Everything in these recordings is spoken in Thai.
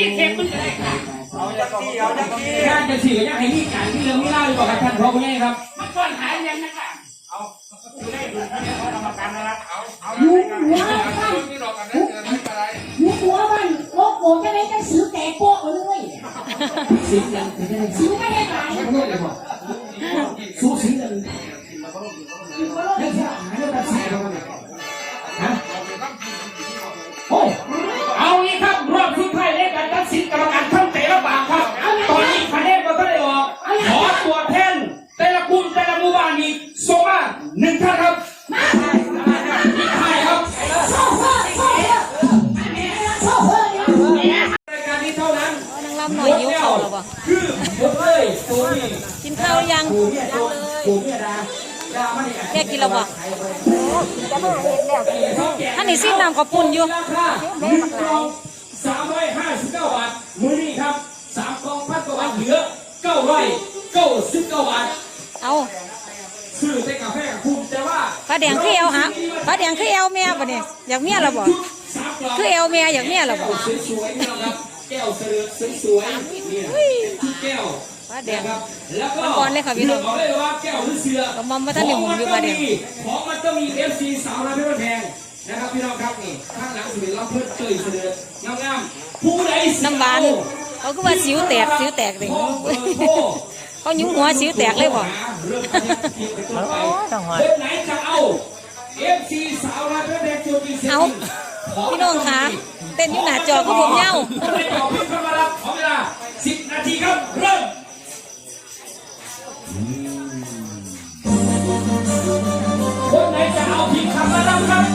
ก็ได้ค่ะนี่เทปมันก็ได้ค่ะงานจะสื่อยังให้มีการที่เรื่องมีเล่าอยู่บ่ครับท่านพ่อคุณ่ครับมันก่อนหายยังนะคะอยู่หัวบ้านอยู่หัวบ้านโอ้โหจะได้จะซื้อแต่โป๊ะเลยซื้อยังจะได้ซื้อไม่ได้ขาย ท่านนี่ซิมน้ำขอบปุ่นอยู่ราคาหนึ่งกล่องสามร้อยห้าสิบเก้าบาทมื้อนี้ครับสามกล่องพันกว่าบาทเหลือเก้าร้อยเก้าสิบเก้าบาทเอาซื้อแต่กาแฟคุ้มแต่ว่าฟ้าแดงคือเอวหาฟ้าแดงคือเอวแม่บ่เนี่ยอยากเมียแล้วบ่สามกล่องคือเอวแม่อยากเมียแล้วบ่สวยๆนะครับแก้วเสลือสวยๆเนี่ยที่แก้ว ฟ้าแดงนะครับแล้วก็มันก่อนเลยค่ะพี่น้องเลือกเอาเลยว่าแก้วหรือเสือก็มอมว่าท่านได้หมุนอยู่ว่าเดี๋ยวของมันต้องมีเอฟซีสาวน้อยเพชรแพงนะครับพี่น้องครับนี่ข้างหลังสุดเราเพิ่มเตยเสลืองามๆผู้ใดสิน้ำหวานเขาคือว่าสิวแตกสิวแตกเลยโอ้โหโอ้โหเขายุ้งหัวสิวแตกเลยบ่เริ่มกันยังคิดเป็นต้นไปเว็บไหนจะเอาเอฟซีสาวน้อยเพชรแพงตัวจริงเสียงเอาจริงขอพี่น้องคะเต้นอยู่หน้าจอก็ผมเหย้าไม่เอาพิมพ์เข้ามารับขอเวลา10 นาทีครับ เริ่ม เอาพิ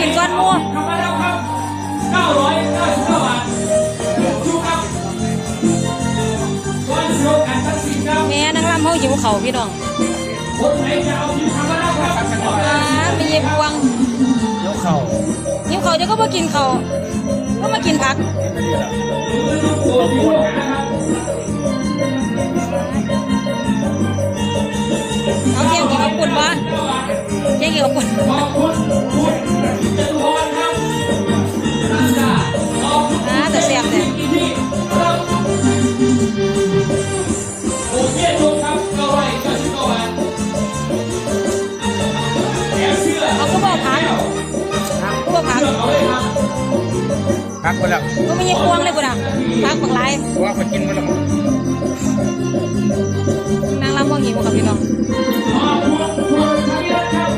กินก้อนหมูคำว่ารับครับ999บาทดูครับก่อนโชว์การตัดสินครับแม่นางลำเขาหิวเข่าวพี่น้องคนไหนจะเอาพิมพ์คำว่ารับครับขอเวอ่าลามีเย็บพวงยกเข่าหิวเขาวเดี๋ยวก็มากินเขาวก็มากินผักตัวที่หัวหาครับเอาเที่ยงกินกับปุ่นวะเที่ยงกินกับปุ่นขอบคุณ คุณอ่าแต่แซ่บเลยที่รับเคทุกครับก็ไว้ก็ชิก็ไว้แถมเสื้อเขาก็บอกผักก็บอกผักเสื้อเอาเลยครับพักไปแล้วก็ไม่ย็บพวงเลยกูนะผักบางไรว่าคนกินไปแล้วนางลำว่าหิวกับพี่น้องขอบคุณคุณทวีรัตน์ครับ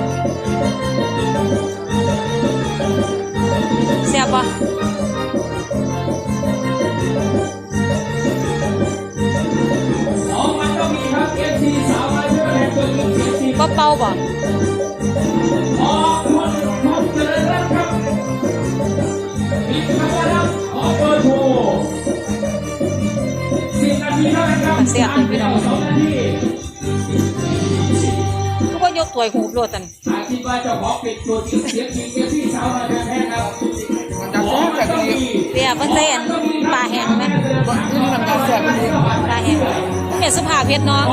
แซ่บปะ ปะเป่าปะขอบคุณคุณเจริญรัตน์ครับมีคำว่าบอเบอร์โทรสิบนาทีเสียบเลยพี่น้องสองนาทีก็ว่ายกถ้วยหูโลดตันอาคิดว่าจะของปิดตัวจริงเสียงจริงเสียงที่สาวมาแท้ๆครับ ของมันต้องมีเปียเพิ่นใส่อันปลาแห้งไหมนี่มันจะแสบปลาแห้งคุณแม่สุภาพเพชรเนาะ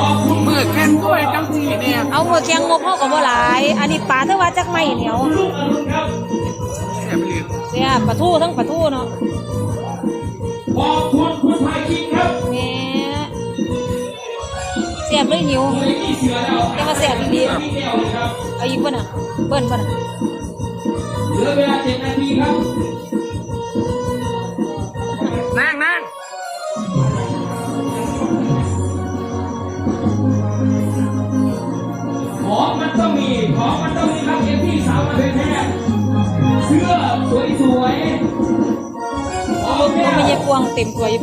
เมื่อแค่นกล้วยจังสีเนี่ยเอาเอาหัวเคียงงบเฮาก็บ่หลาย อันนี้ปลาเท่าว่าจักไม่เหนียวลูกอรุณครับเสียไปลืมเสียปลาทูทั้งปลาทูเนาะขอบคุณคุณพายคิงครับแหม่เสียบเลยหิวเฮ้ยนี่เสือแล้วแต่ว่าเสียบดีนี่แก้วเลยครับๆเอาอีกบ่น่ะเบิ้นบ่น่ะเหลือเวลาเจ็ดนาทีครับ ของมันต้องมี ของมันต้องมีครับเอ็มที่สาวมาเลยแท้เสื้อสวยๆโอเคบ่มียายกวงเต็มตัวอยู่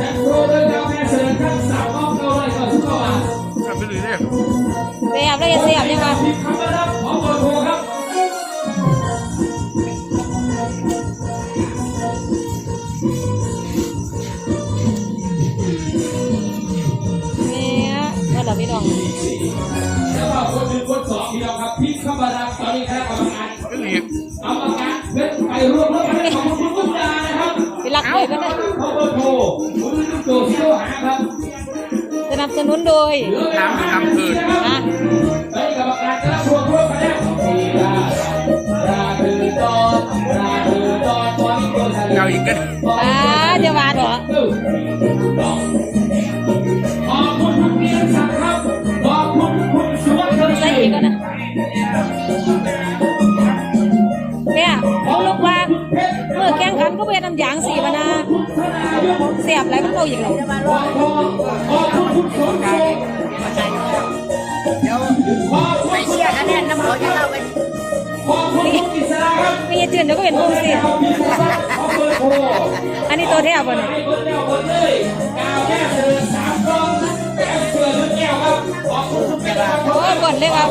จัดโปรโดยกาแฟเสริมครับสาวอ้อมเก้าร้อยเก้าสิบเก้าบาทเสียไปลืมเนี่ยเสียบเลยเสียบยังว่ะ องครับพิมพ์คำว่ารับตอนนี้คณะกรรมการไปลืมกรรมการเพื่อไปร่วมแล้วกันของคุณมุกดานะครับไปรักเลยกันนะขอเบอร์โทรคุณลูกโจซิโร่หาครับสนับสนุนโดยเหลือเวลาห้านาทีนะครับนะตอนนี้กรรมการจะรับรวมรวมคะแนนของทีมราราคือตอนราคือตอนตอนนี้โดนทะเลเกาอีกกันป้าจะว่าดอกขอบคุณคุณเพียรศักดิ์ครับขอบคุณคุณสุวัชใส่รีอีกก่อนนะ เนี่ยผมลูกว่าเมื่อแข่งขันก็เป็นน้ำยางสี่านาเสียบอะไรก็โตอย่างไราเดี๋ยวไปเชียร์คะแนนน้ำเขาจะเราไปมีจืดเดี๋ยวก็เห็นพุ่งสิอันนี้ตัวเทบเลย โอ้ยบ่นเลยครับ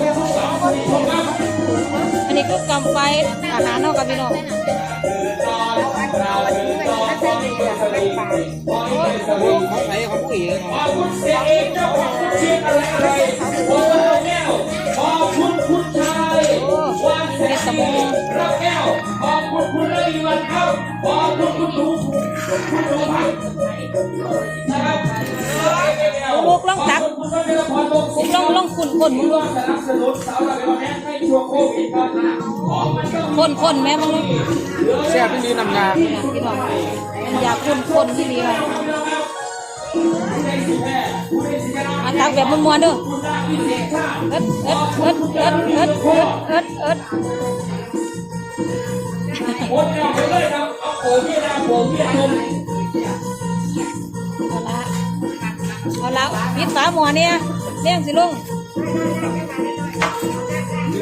อันนี้ก็อกำไฟอาหารนอกกับพี่น้องของใครของผู้หญิงเป็นสมุนขอบคุณคุณระวีวันเข้าขอบคุณคุหนูคุรันนะครับลูลองตัก คุณพระพรวงศิลองลองขุนคนมึงร่วมสนับสนุนสาวระเบียบแให้ช่วงโควิดครับของมันต้องคนคนแม่มึงเสียไปลืมน้ำยาพี่น้องมันอยากคนคนที่นี่ว่ะมาตักแบบมวนๆเด้อเอิดเอิดเอิดเอิดเอิดเอิดเอิดเอิดคนเอาไปเลยครับเอาโผล่พี่นาโผล่พี่นมเอาละ เอาละปิดฝาหม้อเนี่ยเลี้ยงสิลุง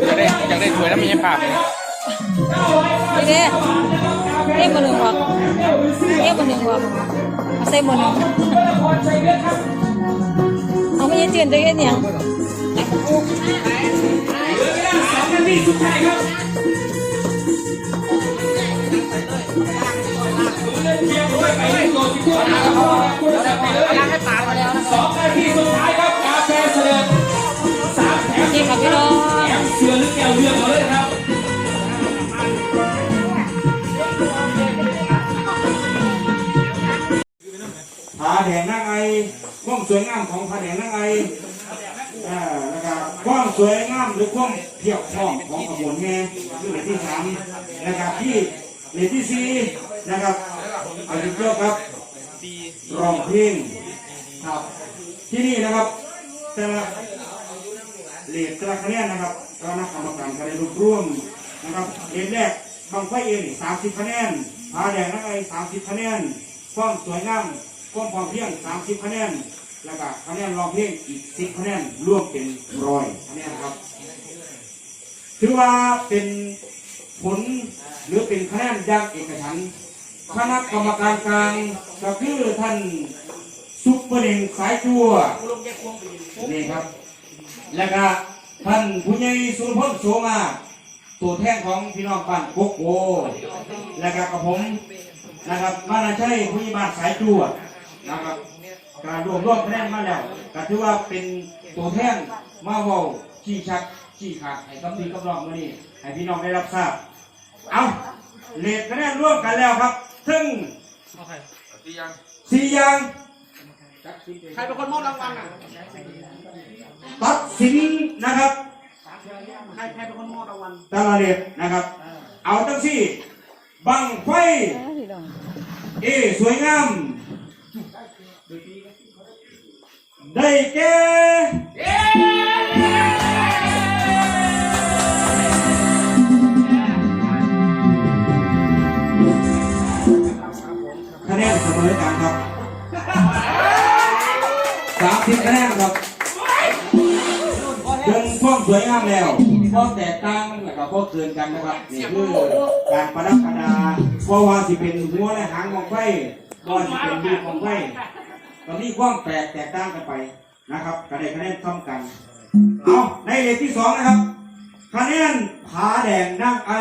อยากได้อยากได้ถ้วยแล้วมีภาพเลยนี่เด้เลี้ยงมาหนึ่งวะเลี้ยงมาหนึ่งวะเอาใส่หม้อหนึ่งพรชัยเวชครับเอาไม่ยืนเจือนจะเห็นยังเหลือเวลาสองนาทีสุดท้ายครับ สองนาทีสุดท้ายครับกาแฟเสด็จสามแถมนี่ครับพี่น้องแถมเสือหรือแก้วเรือเอาเลยครับผาแดงนางไอความสวยงามของผาแดงนางไออ่านะครับความสวยงามหรือความเพียบพร้อมของขบวนแห่คือเหรียญที่สามนะครับที่เหรียญที่สี่นะครับ อายุเยอะครับร้องเพลงครับ ที่นี่นะครับ แต่ละเหรียญแต่ละคะแนนนะครับคณะกรรมการก็ได้รวบรวมนะครับเหรียญแรกบางไฟเอง30คะแนนผาแดงนางไอ30คะแนนความสวยงามความพร้อมเพียง30คะแนนแล้วก็คะแนนรองเพลงอีก10คะแนนรวมเป็นร้อยคะแนนครับ ถือว่าเป็นผลหรือเป็นคะแนนย่างเอกฉันท์ คณะกรรมการกลางก็คือท่านซุปเปอร์เน่งสายจัวนี่ครับ แล้วก็ท่านผู้ใหญ่สุรพลโสมาตัวแทนของพี่น้องบ้านโกโกแล้วก็กับผมนะครับมานาใช่ผู้ใหญ่บ้านสายจวนะครับการรวมรวมคะแนนมาแล้วก็ถือว่าเป็นตัวแทนมาเว้าชี้ชักชี้ขาดให้กับพี่กับน้องมานี่ให้พี่น้องได้รับทราบเอาเลทคะแนนร่วมกันแล้วครับ ซึ่งสี่อย่างใครเป็นคนมอบรางวัลอะตัดสินนะครับใครใครเป็นคนมอบรางวัลตาลาเดชนะครับ เอาตั้งสี่บังไฟพี่น้องเอสวยงามได้แก่ วามสวยงามแล้วพอแตกต่างนะครับพอเกินกันนะครับนี่คือการประดับประดาเพราะว่าสิเป็นหัวและหางของไฟบ่ว่าสิเป็นลูกของไฟตอนนี้ความแปลกแตกต่างกันไปนะครับคะแนนคะแนนเท่ากันเอาในเลขที่สองนะครับคะแนนผาแดงนางไอ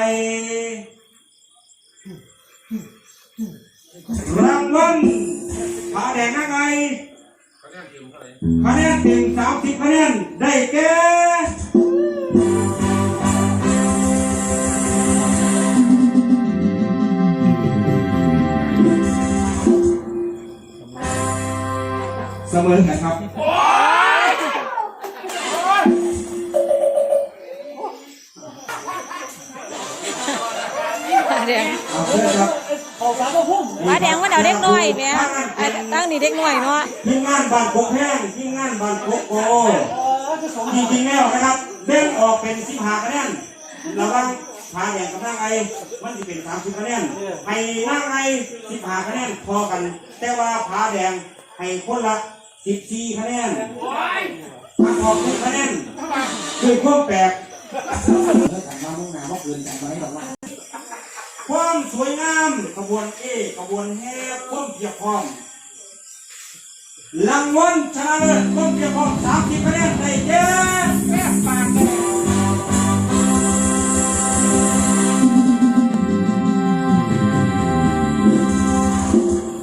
รางวัลผาแดงนางไอคะแนนเต็มสามสิบคะแนนได้แก่ เสมอกันครับปลาแดงเอาเชิญครับปลาแดงว่าเดาเด็กน้อยแหม่ไอ้ตั้งนี่เด็กน้อยเนาะทีมงานบ้านโคกแห้งทีมงานบ้านโคกโกจริงๆแล้วนะครับเบ่งออกเป็นสิบห้าคะแนนระหว่างผาแดงกับนางไอมันจะเป็นสามสิบคะแนนให้นางไอสิบห้าคะแนนพอกัน แต่ว่าผาแดงให้คนละ สิบสี่คะแนนทางออกหนึ่งคะแนนคือความแปลกมามุ่งหน้าว่าเกินกันไหมหรอกว่าความสวยงามขบวนเอขบวนแห่ความเพียบพร้อมรางวัลชนะเลิศความเพียบพร้อมสามสิบคะแนนได้แก่แม่ปาก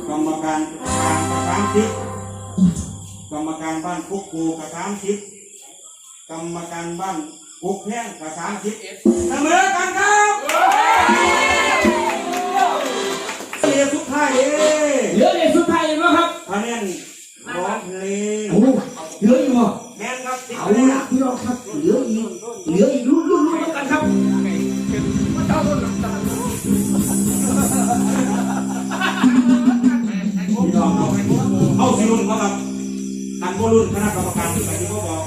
กรรมการกลางกับสามสิบ กรรมการบ้านคุกกูกับสามสิบกรรมการบ้านคุกแห้งกับสามสิบเสมอกันครับเสียสุดท้ายเอ้เหลือเลขสุดท้ายแล้วครับคะแนนร้องเพลงโอ้เหลืออีกเหรอแม่นครับสิบเอาคะแนนละพี่น้องครับเหลืออีกเหลืออีกรุ่นรุ่นรุ่นกันครับพี่น้องเอาเอาสิรุ่นเขาครับ ทันโบรุ่นคณะกรรมการที่ไปที่เขาบอก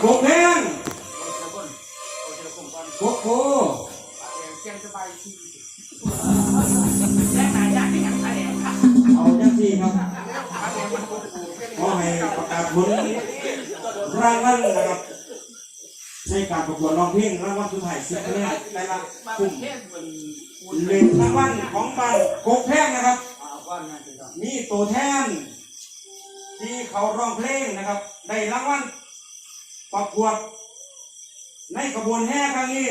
โคกแห้งโคกโคเอาจังสี่ครับขอให้ประกาศผลรางวัลนะครับในการประกวดร้องเพลงรางวัลสุดท้ายสิบคะแนนแต่ละกลุ่มเลนรางวัลของบ้านโคกแพงนะครับ มีตัวแทน ที่เขาร้องเพลงนะครับได้รางวัลประกวด ในขบวนแห่ครั้งนี้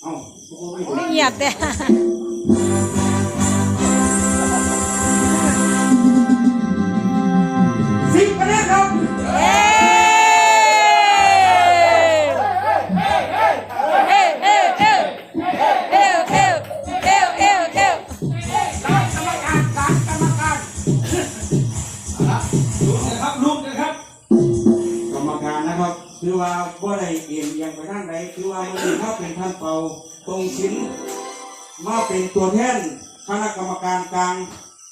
เอ้า ไม่เหยียบแต่ ครับรุ่นนะครับ กรรมการนะครับ คือว่าบ่ได้เอียงเอียงไปทางใดคือว่ามันมีมาเป็นท่านเป่าตรงชิ้นมาเป็นตัวแทนคณะกรรมการกลาง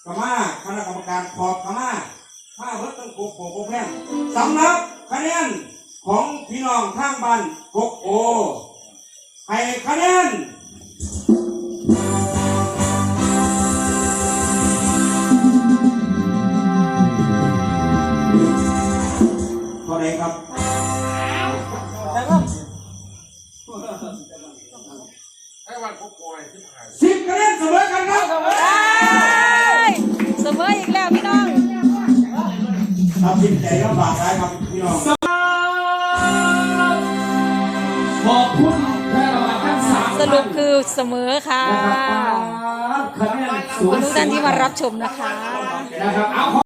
กมาคณะกรรมการขอบกมาถ้าเพิ่ต้องกบโกกบแพงสำหรับคะแนนของพี่น้องทางบ้านกกโอให้คะแนน มารับชมนะคะ นะครับเอา